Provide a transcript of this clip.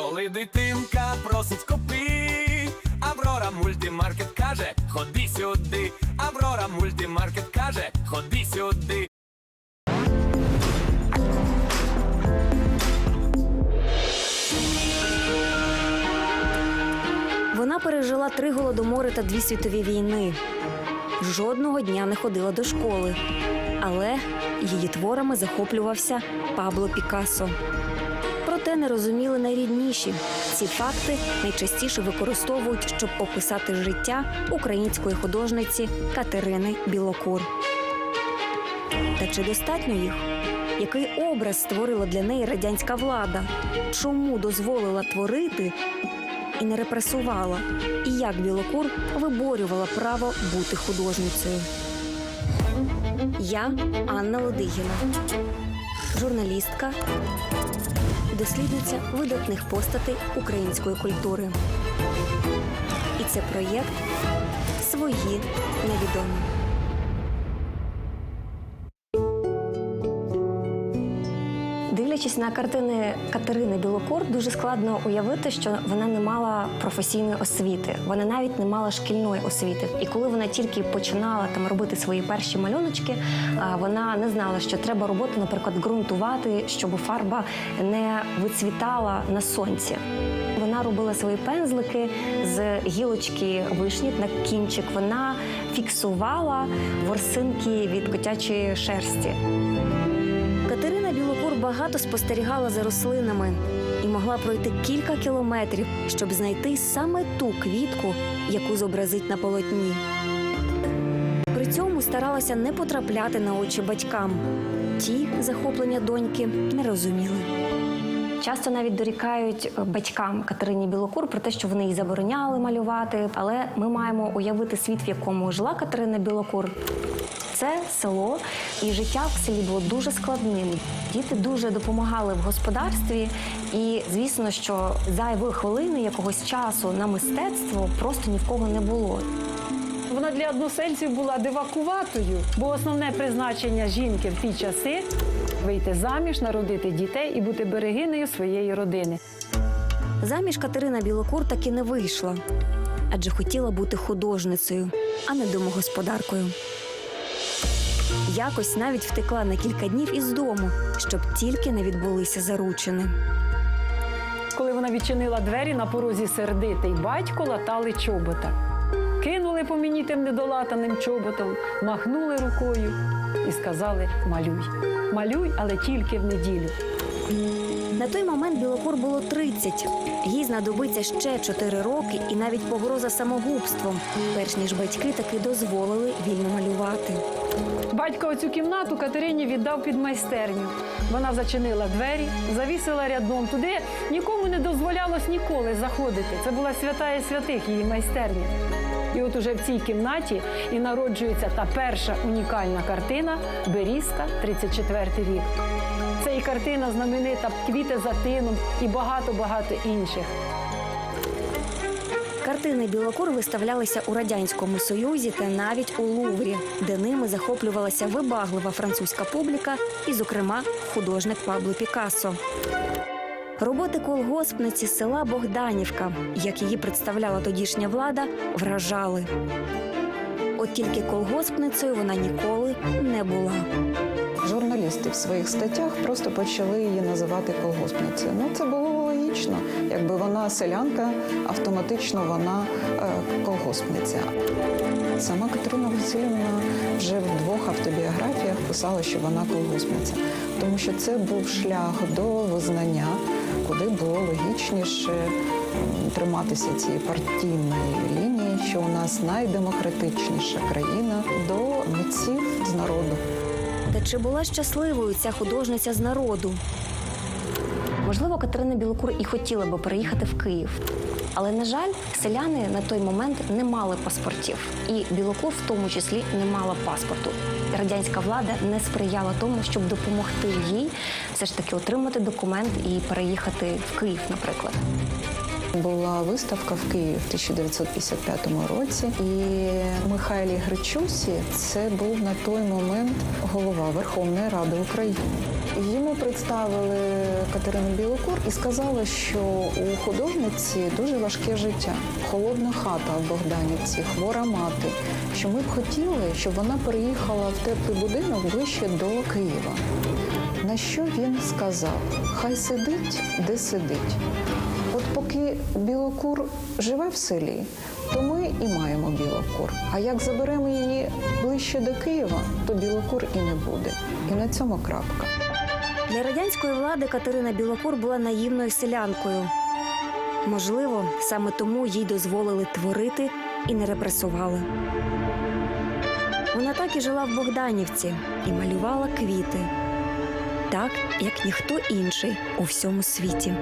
Коли дитинка просить копи, Аврора мультимаркет каже, ходи сюди, Аврора мультимаркет каже, ходи сюди. Вона пережила три голодомори та дві світові війни. Жодного дня не ходила до школи, але її творами захоплювався Пабло Пікассо. Проте не розуміли найрідніші. Ці факти найчастіше використовують, щоб описати життя української художниці Катерини Білокур. Та чи достатньо їх? Який образ створила для неї радянська влада? Чому дозволила творити і не репресувала? І як Білокур виборювала право бути художницею? Я Анна Лодигіна, журналістка, дослідниця видатних постатей української культури. І це проєкт Свої невідомі. Дивлячись на картини Катерини Білокур, дуже складно уявити, що вона не мала професійної освіти. Вона навіть не мала шкільної освіти. І коли вона тільки починала там робити свої перші малюночки, вона не знала, що треба роботу, наприклад, ґрунтувати, щоб фарба не вицвітала на сонці. Вона робила свої пензлики з гілочки вишні на кінчик. Вона фіксувала ворсинки від котячої шерсті. Катерина багато спостерігала за рослинами і могла пройти кілька кілометрів, щоб знайти саме ту квітку, яку зобразить на полотні. При цьому старалася не потрапляти на очі батькам. Ті захоплення доньки не розуміли. Часто навіть дорікають батькам Катерині Білокур про те, що вони їй забороняли малювати. Але ми маємо уявити світ, в якому жила Катерина Білокур. Це село, і життя в селі було дуже складним. Діти дуже допомагали в господарстві, і звісно, що зайвої хвилини якогось часу на мистецтво просто ні в кого не було. Вона для односельців була дивакуватою, бо основне призначення жінки в ті часи вийти заміж, народити дітей і бути берегинею своєї родини. Заміж Катерина Білокур таки не вийшла, адже хотіла бути художницею, а не домогосподаркою. Якось навіть втекла на кілька днів із дому, щоб тільки не відбулися заручини. Коли вона відчинила двері на порозі сердитий батько латали чобота. Кинули по мені тим недолатаним чоботом, махнули рукою і сказали малюй. Малюй, але тільки в неділю. На той момент Білокур було 30. Їй знадобиться ще 4 роки і навіть погроза самогубством, перш ніж батьки таки дозволили вільно малювати. Батько оцю кімнату Катерині віддав під майстерню. Вона зачинила двері, завісила рядом. Туди нікому не дозволялось ніколи заходити. Це була свята і святих її майстерня. І от уже в цій кімнаті і народжується та перша унікальна картина Берізка, 34 рік. Це і картина знаменита Квіти за тином і багато-багато інших. Картини Білокур виставлялися у радянському союзі та навіть у Луврі, де ними захоплювалася вибаглива французька публіка, і, зокрема, художник Пабло Пікассо. Роботи колгоспниці села Богданівка, як її представляла тодішня влада, вражали. От тільки колгоспницею вона ніколи не була. Журналісти в своїх статтях просто почали її називати колгоспницею. Ну це було логічно. Якби вона селянка, автоматично вона е, колгоспниця. Сама Катерина Васильівна вже в двох автобіографіях писала, що вона колгоспниця, тому що це був шлях до визнання, куди було логічніше триматися цієї партійної лінії, що у нас найдемократичніша країна до митців з народу. Та чи була щасливою ця художниця з народу? Можливо, Катерина Білокур і хотіла би переїхати в Київ. Але, на жаль, селяни на той момент не мали паспортів, і Білокур в тому числі не мала паспорту. Радянська влада не сприяла тому, щоб допомогти їй все ж таки отримати документ і переїхати в Київ, наприклад. Була виставка в Києві в 1955 році, і Михайлі Гречусі це був на той момент голова Верховної Ради України. Йому представили Катерину Білокур і сказали, що у художниці дуже важке життя, холодна хата в Богданівці, хвора мати. Що ми б хотіли, щоб вона переїхала в теплий будинок ближче до Києва. На що він сказав: Хай сидить, де сидить. Поки білокур живе в селі, то ми і маємо білокур. А як заберемо її ближче до Києва, то білокур і не буде. І на цьому крапка. Для радянської влади Катерина Білокур була наївною селянкою. Можливо, саме тому їй дозволили творити і не репресували. Вона так і жила в Богданівці і малювала квіти, так як ніхто інший у всьому світі.